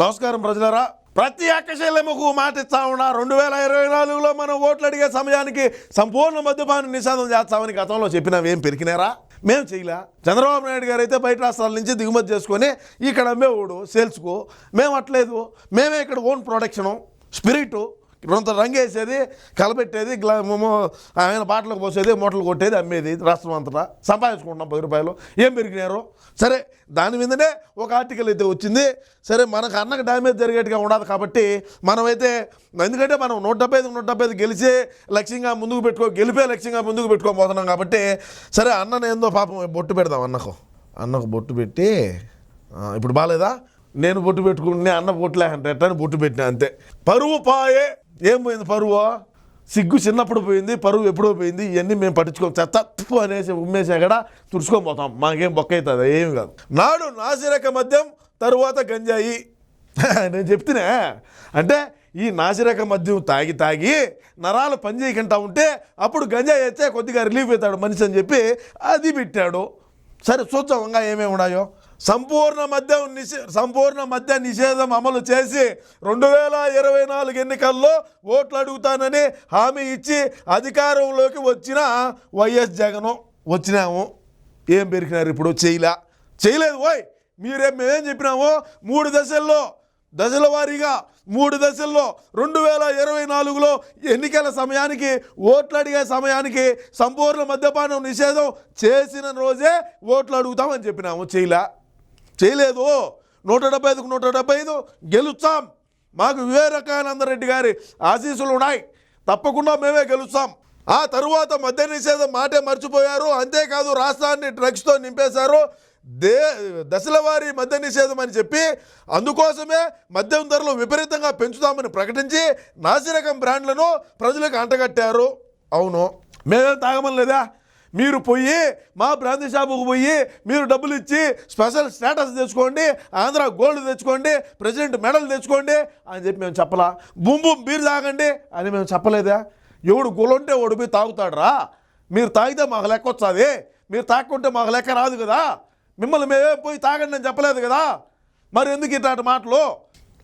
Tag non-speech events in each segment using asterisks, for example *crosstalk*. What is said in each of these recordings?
నమస్కారం ప్రజలరా. ప్రతి అక్కశైలముకు మాట ఇస్తా ఉన్నా రెండు వేల ఇరవై నాలుగులో మనం ఓట్లు అడిగే సమయానికి సంపూర్ణ మద్యపాన నిషేధం చేస్తామని గతంలో చెప్పినవేం పెరికినారా మేము చేయలే. చంద్రబాబు నాయుడు గారు అయితే బయట రాష్ట్రాల నుంచి దిగుమతి చేసుకొని ఇక్కడ అమ్మేవాడు సేల్స్కు. మేము అట్లేదు. మేమే ఇక్కడ ఓన్ ప్రొడక్షను స్పిరిటు కొంత రంగేసేది కలబెట్టేది గ్లా ఆయన బాటలకు పోసేది మూటలు కొట్టేది అమ్మేది రాష్ట్రం అంతటా. సంపాదించుకుంటున్నాం పది రూపాయలు. ఏం పెరిగినారు? సరే దాని మీదనే ఒక ఆర్టికల్ అయితే వచ్చింది. సరే మనకు అన్నకు డ్యామేజ్ జరిగేట్టుగా ఉండదు కాబట్టి మనమైతే ఎందుకంటే మనం నూట డెబ్బై ఐదు నూట డెబ్బై ఐదు గెలిచే లక్ష్యంగా ముందుకు పెట్టుకో గెలిపే లక్ష్యంగా ముందుకు పెట్టుకోబోతున్నాం కాబట్టి సరే అన్నను ఏందో పాపం బొట్టు పెడదాం అన్నకు. అన్నకు బొట్టు పెట్టి ఇప్పుడు బాగాలేదా నేను బొట్టు పెట్టుకుని అన్న బొట్టు లేకంటే ఎట్టని బొట్టు పెట్టినా అంతే. పరువు పాయే ఏం పోయింది పరువు? సిగ్గు చిన్నప్పుడు పోయింది పరువు ఎప్పుడో పోయింది ఇవన్నీ మేము పట్టించుకో. చెత్త అనేసి ఉమ్మేసి కూడా తుడుచుకొని పోతాం. మాకేం బొక్క అవుతుంది ఏమి కాదు. నాడు నాసిరక మద్యం తరువాత గంజాయి. *laughs* నేను చెప్తున్నా అంటే ఈ నాసిరక మద్యం తాగి తాగి నరాలు పని చేయకుండా ఉంటే అప్పుడు గంజాయి అయితే కొద్దిగా రిలీఫ్ అవుతాడు మనిషి అని చెప్పి అది పెట్టాడు. సరే చూద్దాం ఇంకా ఏమేమి ఉన్నాయో? సంపూర్ణ మద్యం నిషే సంపూర్ణ మద్య నిషేధం అమలు చేసి రెండు వేల ఇరవై నాలుగు ఎన్నికల్లో ఓట్లు అడుగుతానని హామీ ఇచ్చి అధికారంలోకి వచ్చిన వైఎస్ జగన్ వచ్చినాము. ఏం పెరిగినారు ఇప్పుడు? చేయలే. చేయలేదు ఓయ్! మీరే మేమేం చెప్పినాము? మూడు దశల్లో దశల వారీగా మూడు దశల్లో రెండు వేల ఇరవై నాలుగులో ఎన్నికల సమయానికి ఓట్లు అడిగే సమయానికి సంపూర్ణ మద్యపానం నిషేధం చేసిన రోజే ఓట్లు అడుగుతామని చెప్పినాము. చేయలే. చేయలేదు. నూట డెబ్బై ఐదుకు నూట డెబ్బై ఐదు గెలుస్తాం. మాకు వివేకానంద రెడ్డి గారి ఆశీస్సులు ఉన్నాయి. తప్పకుండా మేమే గెలుస్తాం. ఆ తరువాత మద్య నిషేధం మాటే మర్చిపోయారు. అంతేకాదు రాష్ట్రాన్ని డ్రగ్స్తో నింపేశారు. దే దశల వారి మద్య నిషేధం అని చెప్పి అందుకోసమే మద్యం ధరలు విపరీతంగా పెంచుతామని ప్రకటించి నాసిరకం బ్రాండ్లను ప్రజలకు అంటగట్టారు. అవును. మేమేం తాగమని లేదా మీరు పోయి మా బ్రాంతి షాపుకు పోయి మీరు డబ్బులు ఇచ్చి స్పెషల్ స్టేటస్ తెచ్చుకోండి ఆంధ్ర గోల్డ్ తెచ్చుకోండి ప్రెసిడెంట్ మెడల్ తెచ్చుకోండి అని చెప్పి మేము చెప్పలా. బూమ్ బూమ్ బీర్ తాగండి అని మేము చెప్పలేదా? ఎవడు గులంటే వాడు పోయి తాగుతాడరా? మీరు తాగితే మాకు లెక్క వస్తుంది. మీరు తాక్కుంటే మాకు లెక్క రాదు కదా. మిమ్మల్ని మేమే పోయి తాగండి అని చెప్పలేదు కదా. మరి ఎందుకు ఇట్లాంటి మాటలు?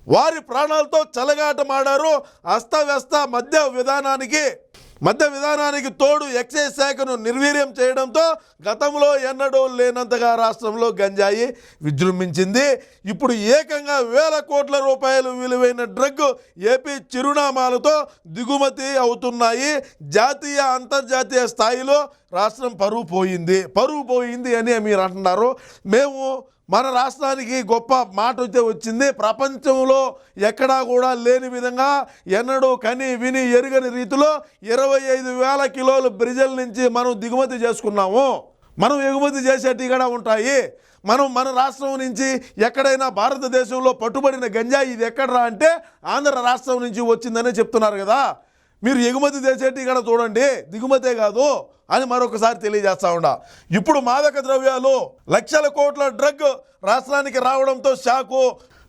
వారి ప్రాణాలతో చెలగాటమాడారు అస్తవ్యస్త మధ్య విధానానికి మద్య విధానానికి తోడు ఎక్సైజ్ శాఖను నిర్వీర్యం చేయడంతో గతంలో ఎన్నడూ లేనంతగా రాష్ట్రంలో గంజాయి విజృంభించింది. ఇప్పుడు ఏకంగా వేల కోట్ల రూపాయలు విలువైన డ్రగ్ ఏపీ చిరునామాలతో దిగుమతి అవుతున్నాయి. జాతీయ అంతర్జాతీయ స్థాయిలో రాష్ట్రం పరువు పోయింది. పరువు పోయింది అని మీరు అంటున్నారు. మేము మన రాష్ట్రానికి గొప్ప మాట అయితే వచ్చింది. ప్రపంచంలో ఎక్కడా కూడా లేని విధంగా ఎన్నడూ కని విని ఎరుగని రీతిలో ఇరవై ఐదు వేల కిలోలు బ్రిజల్ నుంచి మనం దిగుమతి చేసుకున్నాము. మనం ఎగుమతి చేసేటివి కూడా ఉంటాయి. మనం మన రాష్ట్రం నుంచి ఎక్కడైనా భారతదేశంలో పట్టుబడిన గంజాయి ఇది ఎక్కడరా అంటే ఆంధ్ర రాష్ట్రం నుంచి వచ్చిందనే చెప్తున్నారు కదా. మీరు ఎగుమతి చేసేటి ఇక్కడ చూడండి దిగుమతే కాదు అని మరొకసారి తెలియజేస్తా ఉండా ఇప్పుడు మాదక ద్రవ్యాలు లక్షల కోట్ల డ్రగ్ రాష్ట్రానికి రావడంతో షాకు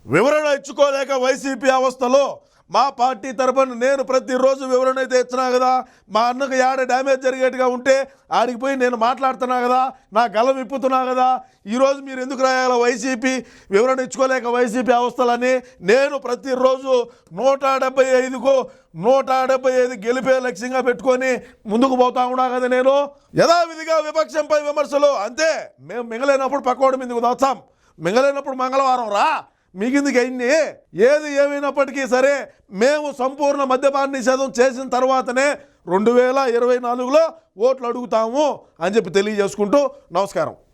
వివరణ ఇచ్చుకోలేక వైసీపీ అవస్థలో మా పార్టీ తరఫున నేను ప్రతిరోజు వివరణ అయితే ఇచ్చినా కదా. మా అన్నకు యాడ డ్యామేజ్ జరిగేట్టుగా ఉంటే ఆడికి పోయి నేను మాట్లాడుతున్నా కదా. నా గలం విప్పుతున్నా కదా. ఈరోజు మీరు ఎందుకు రాయాలో వైసీపీ? వివరణ ఇచ్చుకోలేక వైసీపీ అవస్థలని నేను ప్రతిరోజు నూట డెబ్బై ఐదుకు నూట డెబ్బై ఐదు గెలిపే లక్ష్యంగా పెట్టుకొని ముందుకు పోతా ఉన్నా కదా నేను. యథావిధిగా విపక్షంపై విమర్శలు అంతే. మేము మింగలేనప్పుడు పక్కోడి మీదకు దాచాం మింగలేనప్పుడు మంగళవారం రా. మిగిందికి అయింది ఏది ఏమైనప్పటికీ సరే మేము సంపూర్ణ మద్యపాన నిషేధం చేసిన తర్వాతనే రెండు వేల ఇరవై నాలుగులో ఓట్లు అడుగుతాము అని చెప్పి తెలియజేసుకుంటూ నమస్కారం.